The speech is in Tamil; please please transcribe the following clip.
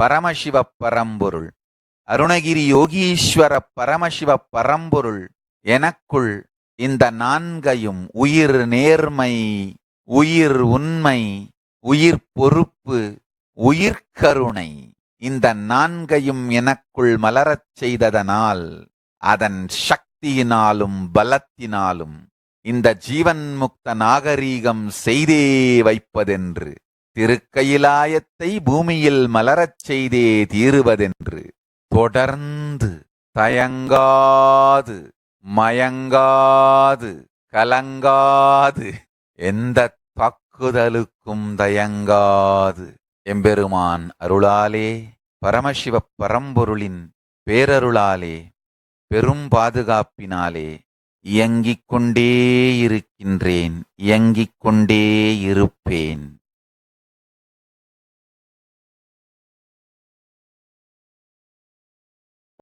பரமசிவ பரம்பொருள். அருணகிரி யோகீஸ்வர பரமசிவ பரம்பொருள் எனக்குள் இந்த நான்கையும் உயிர் நேர்மை உயிர் உண்மை உயிர் பொறுப்பு உயிர் கருணை இந்த நான்கையும் எனக்குள் மலரச் செய்ததனால் அதன் சக்தியினாலும் பலத்தினாலும் இந்த ஜீவன் முக்த நாகரீகம் செய்தே வைப்பதென்று திருக்கயிலாயத்தை பூமியில் மலரச் செய்தே தீருவதென்று தொடர்ந்து தயங்காது மயங்காது கலங்காது எந்த தாக்குதலுக்கும் தயங்காது. எம்பெருமான் அருளாலே பரமசிவ பரம்பொருளின் பேரருளாலே பெரும் பாதுகாப்பினாலே இயங்கிக் கொண்டே இருக்கின்றேன் இயங்கிக் கொண்டே இருப்பேன்.